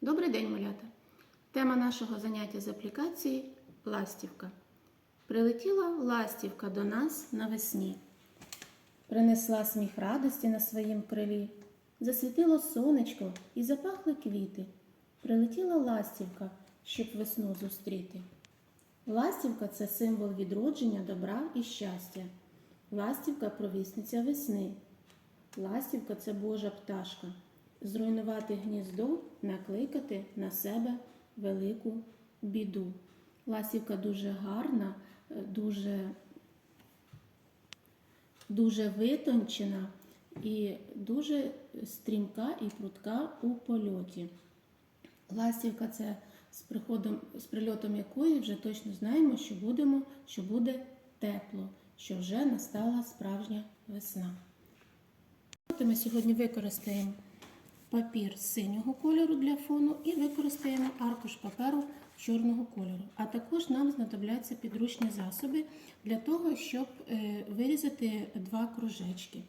Добрий день, малята! Тема нашого заняття з аплікації ластівка. Прилетіла ластівка до нас навесні. Принесла сміх радості на своїм крилі. Засвітило сонечко і запахли квіти. Прилетіла ластівка, щоб весну зустріти. Ластівка це символ відродження добра і щастя. Ластівка провісниця весни. Ластівка це Божа пташка. Зруйнувати гніздо, накликати на себе велику біду. Ластівка дуже гарна, е, дуже, дуже витончена і дуже стрімка і прудка у польоті. Ластівка це з приходом, з прильотом якої вже точно знаємо, що будемо, що буде тепло, що вже настала справжня весна. Ми сьогодні використаємо папір синього кольору для фону і використаємо аркуш паперу чорного кольору. А також нам знадобляться підручні засоби для того, щоб е, вирізати два кружечки.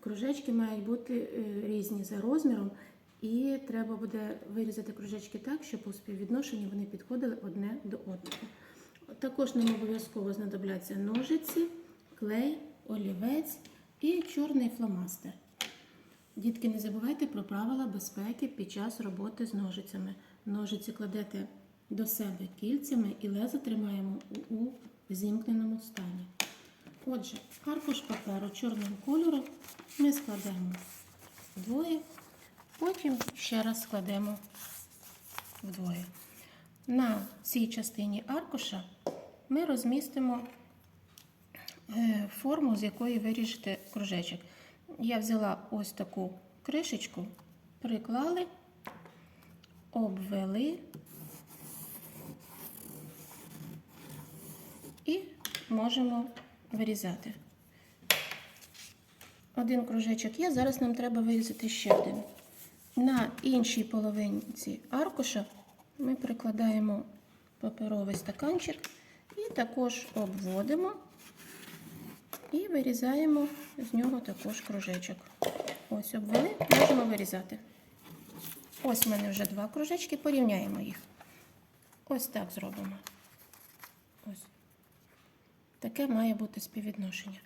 Кружечки мають бути е, різні за розміром, і треба буде вирізати кружечки так, щоб у співвідношенні вони підходили одне до одного. Також нам обов'язково знадобляться ножиці, клей, олівець і чорний фломастер. Дітки, не забувайте про правила безпеки під час роботи з ножицями. Ножиці кладете до себе кільцями і лезо тримаємо у, зімкненому стані. Отже, аркуш паперу чорного кольору ми складемо вдвоє, потім ще раз складемо вдвоє. На цій частині аркуша ми розмістимо е, форму, з якої виріжете кружечок. Я взяла ось таку кришечку, приклали, обвели і можемо вирізати. Один кружечок є, зараз нам треба вирізати ще один. На іншій половинці аркуша ми прикладаємо паперовий стаканчик і також обводимо і вирізаємо з нього також кружечок. Ось обвели, можемо вирізати. Ось в мене вже два кружечки, порівняємо їх. Ось так зробимо. Ось. Таке має бути співвідношення.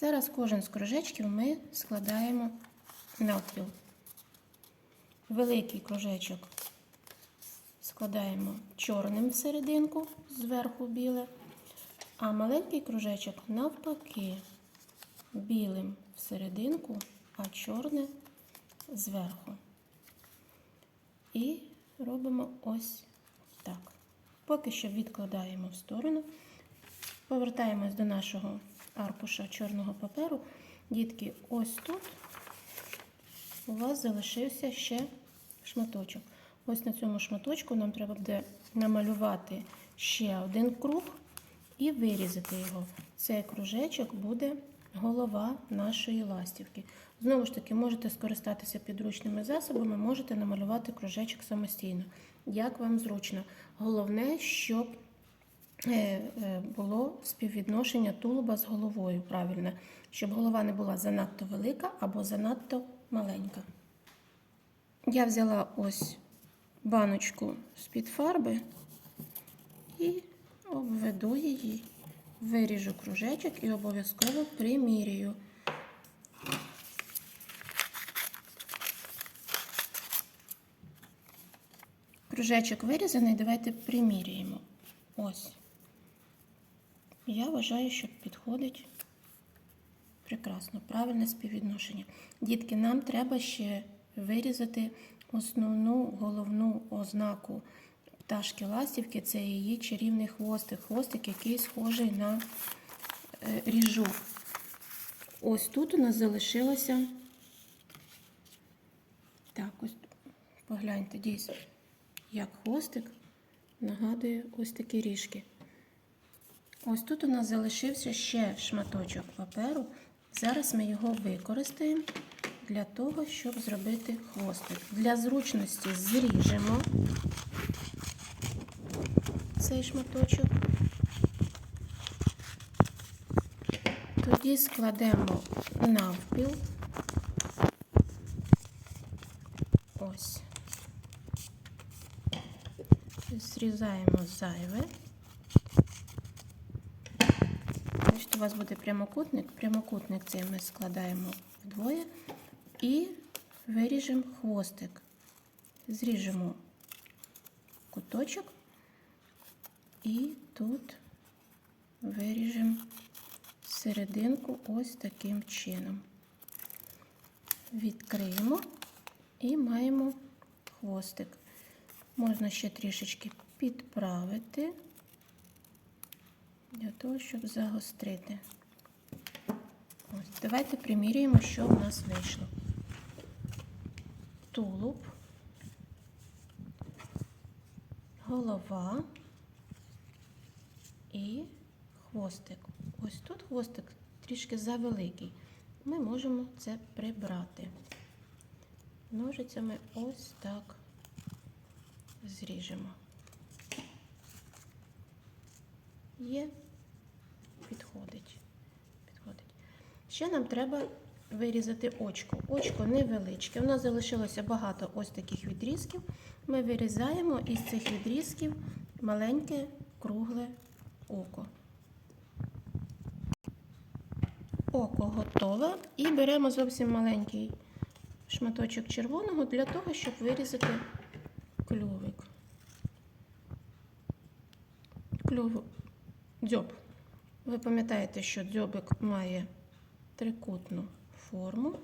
Зараз кожен з кружечків ми складаємо навпіл. Великий кружечок складаємо чорним всерединку, зверху біле, а маленький кружечок навпаки, білим всерединку, а чорне зверху. І робимо ось так. Поки що відкладаємо в сторону. Повертаємось до нашого аркуша чорного паперу. Дітки, ось тут у вас залишився ще шматочок. Ось на цьому шматочку нам треба буде намалювати ще один круг і вирізати його. Цей кружечок буде голова нашої ластівки. Знову ж таки, можете скористатися підручними засобами, можете намалювати кружечок самостійно. Як вам зручно. Головне, щоб е, е, було співвідношення тулуба з головою правильне, щоб голова не була занадто велика або занадто маленька. Я взяла ось баночку з-під фарби і обведу її, виріжу кружечок і обов'язково примірюю. Кружечок вирізаний, давайте приміряємо. Ось. Я вважаю, що підходить прекрасно, правильне співвідношення. Дітки, нам треба ще вирізати основну головну ознаку пташки ластівки це її чарівний хвостик. Хвостик, який схожий на е, ріжу. Ось тут у нас залишилося. Так, ось погляньте, дійсно, як хвостик нагадує ось такі ріжки. Ось тут у нас залишився ще шматочок паперу. Зараз ми його використаємо для того, щоб зробити хвостик. Для зручності зріжемо цей шматочок. Тоді складемо навпіл. Ось. зрізаємо зайве. Значить, у вас буде прямокутник. Прямокутник цей ми складаємо вдвоє і виріжемо хвостик. Зріжемо куточок і тут виріжемо серединку ось таким чином. Відкриємо і маємо хвостик. Можна ще трішечки підправити для того, щоб загострити. Ось, давайте приміряємо, що в нас вийшло. Тулуб, голова і хвостик. Ось тут хвостик трішки завеликий. Ми можемо це прибрати. Ножицями ось так зріжемо. Є, підходить. підходить. Ще нам треба вирізати очко. Очко невеличке. У нас залишилося багато ось таких відрізків. Ми вирізаємо із цих відрізків маленьке кругле око. Око готове. І беремо зовсім маленький шматочок червоного для того, щоб вирізати клювик. Клюв дзьоб. Ви пам'ятаєте, що дзьобик має трикутну форму.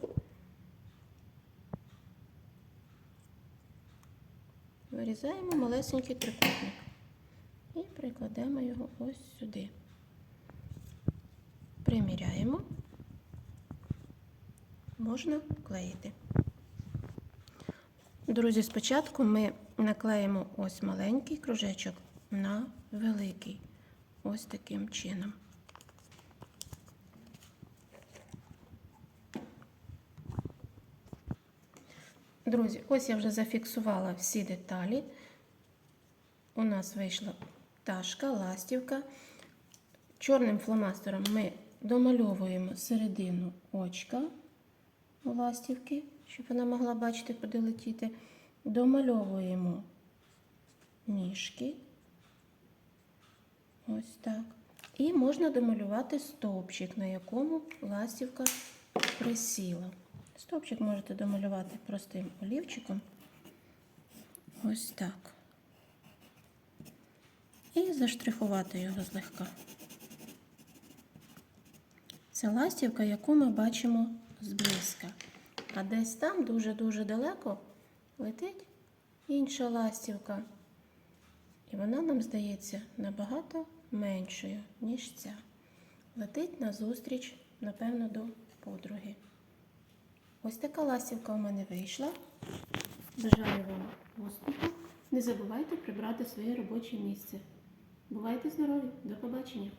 Вирізаємо малесенький трикутник і прикладемо його ось сюди. Приміряємо, можна клеїти. Друзі, спочатку ми наклеїмо ось маленький кружечок на великий. Ось таким чином. Друзі, ось я вже зафіксувала всі деталі. У нас вийшла пташка, ластівка. Чорним фломастером ми домальовуємо середину очка ластівки, щоб вона могла бачити, куди летіти. Домальовуємо ніжки. Ось так. І можна домалювати стовпчик, на якому ластівка присіла. Стовпчик можете домалювати простим олівчиком. Ось так. І заштрихувати його злегка. Це ластівка, яку ми бачимо зблизька. А десь там дуже-дуже далеко летить інша ластівка. І вона нам здається набагато меншою, ніж ця. Летить назустріч, напевно, до подруги. Ось така ластівка у мене вийшла. Бажаю вам успіху. Не забувайте прибрати своє робоче місце. Бувайте здорові! До побачення!